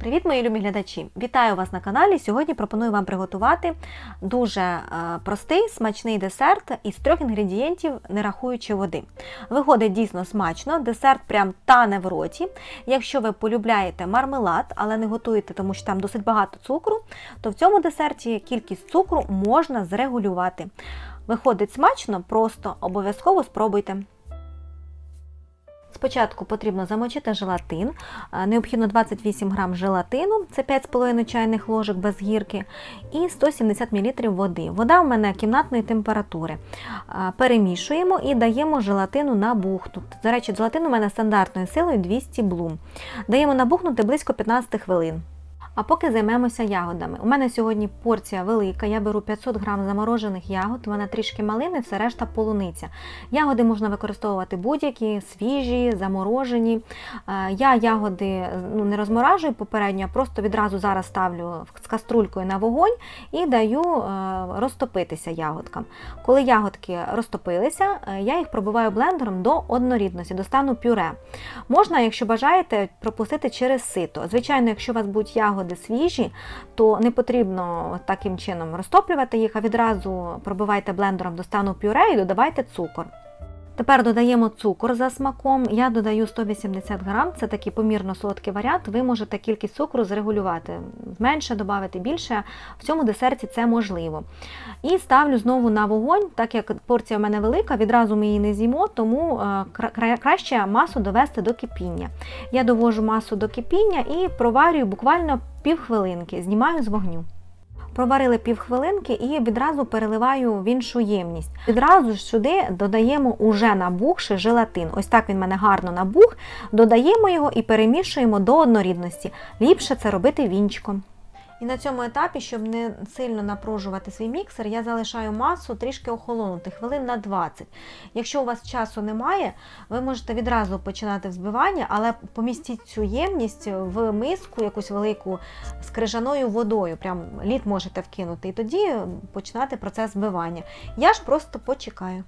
Привіт, мої любі глядачі! Вітаю вас на каналі. Сьогодні пропоную вам приготувати дуже е, простий смачний десерт із трьох інгредієнтів, не рахуючи води. Виходить дійсно смачно, десерт прям тане в роті. Якщо ви полюбляєте мармелад, але не готуєте, тому що там досить багато цукру, то в цьому десерті кількість цукру можна зрегулювати. Виходить смачно, просто обов'язково спробуйте. Спочатку потрібно замочити желатин. Е, Необхідно 28 грам желатину, це 5,5 чайних ложок без гірки, і 170 мл води. Вода у мене кімнатної температури. Е, Перемішуємо і даємо желатину набухнути. До речі, желатин у мене стандартною силою 200 блум. Даємо набухнути близько 15 хвилин. А поки займемося ягодами. У мене сьогодні порція велика. Я беру 500 грам заморожених ягод, мене трішки малини, все решта полуниця. Ягоди можна використовувати будь-які, свіжі, заморожені. Е, Я ягоди ну, не розморажую попередньо, а просто відразу зараз ставлю з каструлькою на вогонь і даю е, розтопитися ягодкам. Коли ягодки розтопилися, е, я їх пробиваю блендером до однорідності, до стану пюре. Можна, якщо бажаєте, пропустити через сито. Звичайно, якщо у вас будуть ягоди свіжі, то не потрібно таким чином розтоплювати їх, а відразу пробивайте блендером до стану пюре і додавайте цукор. Тепер додаємо цукор за смаком. Я додаю 180 грам, це такий помірно солодкий варіант. Ви можете кількість цукру зрегулювати, менше додати, більше. В цьому десерті це можливо. І ставлю знову на вогонь, так як порція в мене велика, відразу ми її не з'їмо, тому е, краще масу довести до кипіння. Я довожу масу до кипіння і проварюю буквально півхвилинки, знімаю з вогню. Проварили півхвилинки і відразу переливаю в іншу ємність. Відразу ж сюди додаємо уже набухший желатин. Ось так він мене гарно набух. Додаємо його і перемішуємо до однорідності. Ліпше це робити вінчиком. І на цьому етапі, щоб не сильно напружувати свій міксер, я залишаю масу трішки охолонути, хвилин на 20. Якщо у вас часу немає, ви можете відразу починати взбивання, але помістіть цю ємність в миску, якусь велику з крижаною водою. Прям лід можете вкинути, і тоді починати процес збивання. Я ж просто почекаю.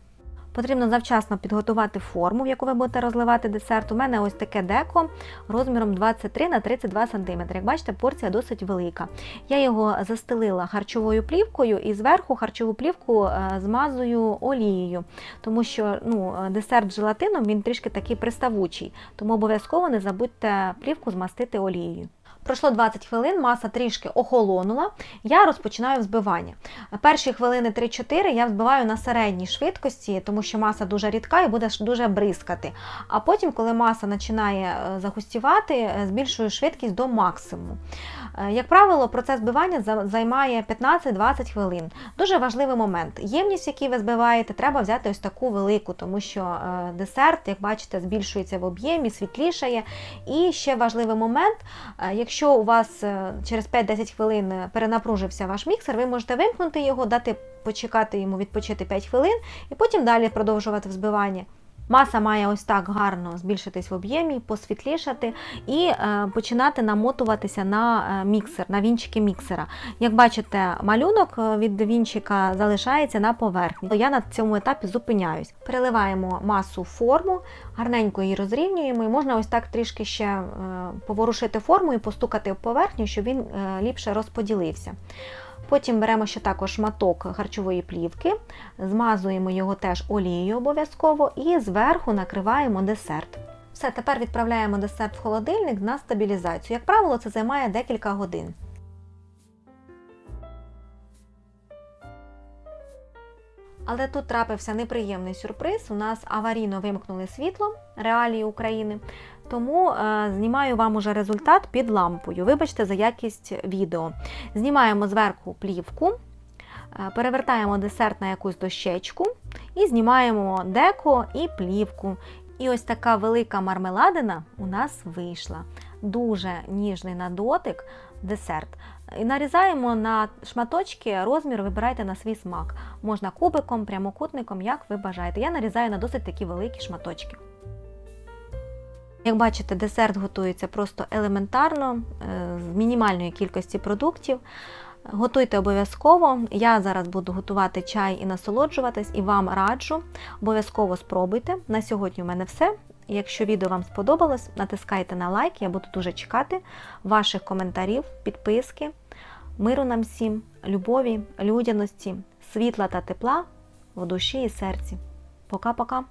Потрібно завчасно підготувати форму, в яку ви будете розливати десерт. У мене ось таке деко розміром 23 на 32 см. Як бачите, порція досить велика. Я його застелила харчовою плівкою і зверху харчову плівку е, змазую олією, тому що ну, десерт з желатином він трішки такий приставучий, тому обов'язково не забудьте плівку змастити олією. Пройшло 20 хвилин, маса трішки охолонула. Я розпочинаю взбивання. Перші хвилини 3-4 я взбиваю на середній швидкості, тому що маса дуже рідка і буде дуже бризкати. А потім, коли маса починає е, загустівати, е, збільшую швидкість до максимуму. Е, Як правило, процес збивання займає 15-20 хвилин. Дуже важливий момент. Ємність, в якій ви збиваєте, треба взяти ось таку велику, тому що десерт, як бачите, збільшується в об'ємі, світлішає. І ще важливий момент, е, якщо у вас е, через 5-10 хвилин перенапружився ваш міксер, ви можете вимкнути його, дати почекати йому відпочити 5 хвилин і потім далі продовжувати взбивання. Маса має ось так гарно збільшитись в об'ємі, посвітлішати і е, починати намотуватися на е, міксер, на вінчики міксера. Як бачите, малюнок е, від вінчика залишається на поверхні. Я на цьому етапі зупиняюсь. Переливаємо масу в форму, гарненько її розрівнюємо, і можна ось так трішки ще поворушити форму і постукати в поверхню, щоб він ліпше розподілився. Потім беремо ще також шматок харчової плівки, змазуємо його теж олією обов'язково і зверху накриваємо десерт. Все, тепер відправляємо десерт в холодильник на стабілізацію. Як правило, це займає декілька годин. Але тут трапився неприємний сюрприз. У нас аварійно вимкнули світло реалії України. Тому е, знімаю вам уже результат під лампою. Вибачте за якість відео. Знімаємо зверху плівку, е, перевертаємо десерт на якусь дощечку і знімаємо деко і плівку. І ось така велика мармеладина у нас вийшла. Дуже ніжний на дотик десерт. І нарізаємо на шматочки, розмір вибирайте на свій смак. Можна кубиком, прямокутником, як ви бажаєте. Я нарізаю на досить такі великі шматочки. Як бачите, десерт готується просто елементарно, е, з мінімальної кількості продуктів. Готуйте обов'язково. Я зараз буду готувати чай і насолоджуватись, і вам раджу. Обов'язково спробуйте. На сьогодні у мене все. Якщо відео вам сподобалось, натискайте на лайк, я буду дуже чекати ваших коментарів, підписки. Миру нам всім, любові, людяності, світла та тепла в душі і серці. Пока-пока!